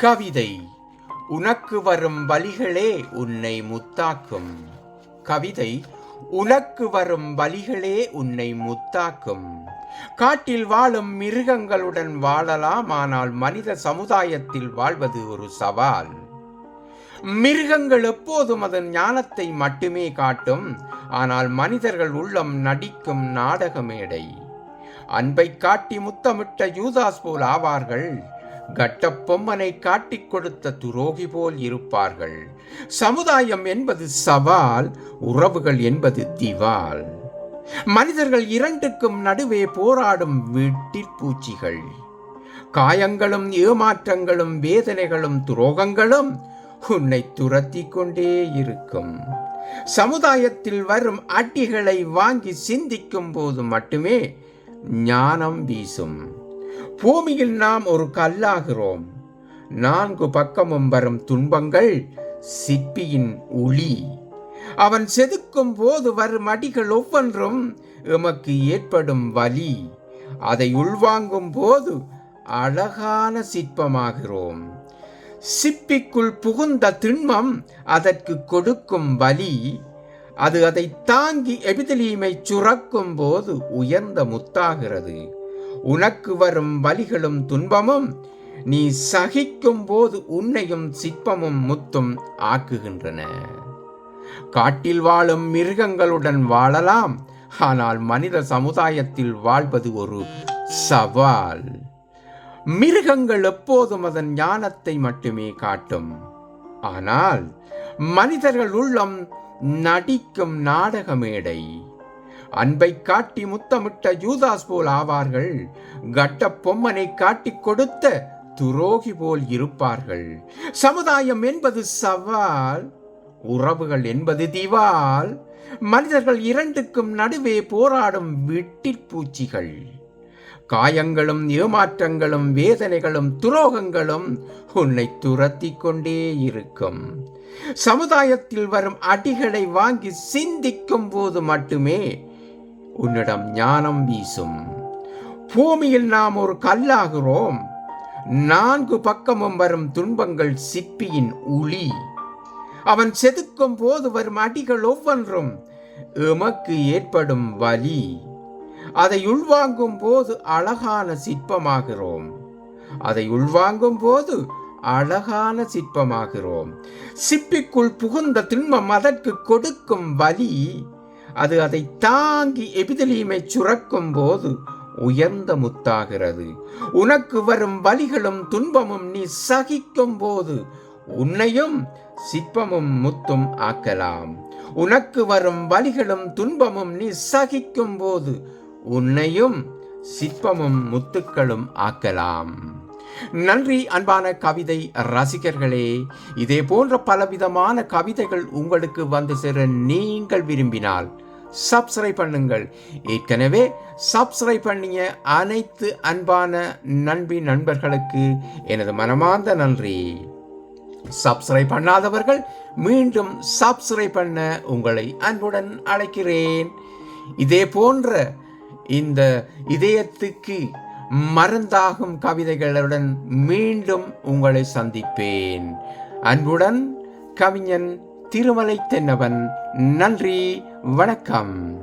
கவிதை உனக்கு வரும் வழிகளே உன்னை முத்தாக்கும். கவிதை உனக்கு வரும் வழிகளே உன்னை முத்தாக்கும். காட்டில் வாழும் மிருகங்களுடன் வாழலாம் ஆனால் மனித சமுதாயத்தில் வாழ்வது ஒரு சவால். மிருகங்கள் எப்போதும் அதன் ஞானத்தை மட்டுமே காட்டும் ஆனால் மனிதர்கள் உள்ளம் நடிக்கும் நாடக மேடை அன்பை காட்டி முத்தமிட்ட யூதாஸ் போல் ஆவார்கள் கட்டப்பொம்மனை காட்டிக் கொடுத்த துரோகி போல் இருப்பார்கள். சமுதாயம் என்பது சவால் உறவுகள் என்பது திவால். மனிதர்கள் இரண்டுக்கும் நடுவே போராடும் வீட்டிற் பூச்சிகள். காயங்களும் ஏமாற்றங்களும் வேதனைகளும் துரோகங்களும் உன்னை துரத்தி கொண்டே இருக்கும். சமுதாயத்தில் வரும் அட்டிகளை வாங்கி சிந்திக்கும் போது மட்டுமே ஞானம் வீசும். பூமியில் நாம் ஒரு கல்லாகிறோம். நான்கு பக்கமும் வரும் துன்பங்கள் சிற்பியின் உளி அவன் செதுக்கும் போது வரும் அடிகள் ஒவ்வொன்றும் எமக்கு ஏற்படும் வலி. அதை உள்வாங்கும் போது அழகான சிற்பமாகிறோம். சிப்பிக்குள் புகுந்த திண்மம் அதற்கு கொடுக்கும் வலி. அது அதை தாங்கி எபிதலீமை சுரக்கும் போது உயர்ந்த முத்தாகிறது. உனக்கு வரும் வலிகளும் துன்பமும் நீ சகிக்கும் போது உன்னையும் சிற்பமும் முத்தும் ஆக்குகின்றன. காட்டில் வாழும் மிருகங்களுடன் வாழலாம் ஆனால் மனித சமுதாயத்தில் வாழ்வது ஒரு சவால். மிருகங்கள் எப்போதும் அதன் ஞானத்தை மட்டுமே காட்டும். ஆனால் மனிதர்கள் உள்ளம் நடிக்கும் நாடக மேடை அன்பை காட்டி முத்தமிட்ட யூதாஸ் போல் ஆவார்கள். கட்ட பொம்மனை காட்டிக் கொடுத்த துரோகி போல் இருப்பார்கள். சமுதாயம் என்பது சவால் உறவுகள் என்பது திவால். மனிதர்கள் இரண்டுக்கும் நடுவே போராடும் வெட்டிற் பூச்சிகள். காயங்களும் ஏமாற்றங்களும் வேதனைகளும் துரோகங்களும் உன்னை துரத்தி கொண்டே இருக்கும். சமுதாயத்தில் வரும் அடிகளை வாங்கி சிந்திக்கும் போது மட்டுமே உன்னிடம் ஞானம் வீசும். பூமியில் நாம் ஒரு கல்லாகிறோம். நான்கு பக்கமும் வரும் துன்பங்கள் சிப்பியின் உளி. அவன் செதுக்கும் போது வரும் அடிகள் ஒவ்வொன்றும் எமக்கு ஏற்படும் வலி. அதை உள்வாங்கும் போது அழகான சிற்பமாகிறோம். அதை உள்வாங்கும் போது அழகான சிற்பமாகிறோம். சிப்பிக்குள் புகுந்த திண்மம் அதற்கு கொடுக்கும் வலி. அது அதை தாங்கி எபிதலீமை சுரக்கும் போது உயர்ந்த முத்தாகிறது. உனக்கு வரும் வலிகளும் துன்பமும் நீ சகிக்கும் போது உன்னையும் சிற்பமும் முத்தும் ஆக்கலாம். உனக்கு வரும் வலிகளும் துன்பமும் நீ சகிக்கும் போது உன்னையும் சிற்பமும் முத்துக்களும் ஆக்கலாம். நன்றி அன்பான கவிதை ரசிகர்களே. இதே போன்ற பலவிதமான கவிதைகள் உங்களுக்கு வந்து சேர நீங்கள் விரும்பினால் சப்ஸ்கிரைப் பண்ணுங்கள். ஏற்கனவே சப்ஸ்கிரைப் பண்ணிய அனைத்து அன்பான நண்பி நண்பர்களுக்கு எனது மனமார்ந்த நன்றி. சப்ஸ்கிரைப் பண்ணாதவர்கள் மீண்டும் சப்ஸ்கிரைப் பண்ண உங்களை அன்புடன் அழைக்கிறேன். இதே போன்ற இந்த இதயத்துக்கு மருந்தாகும் கவிதைகளுடன் மீண்டும் உங்களை சந்திப்பேன். அன்புடன் கவிஞன் திருமலை தென்னவன். நன்றி வணக்கம்.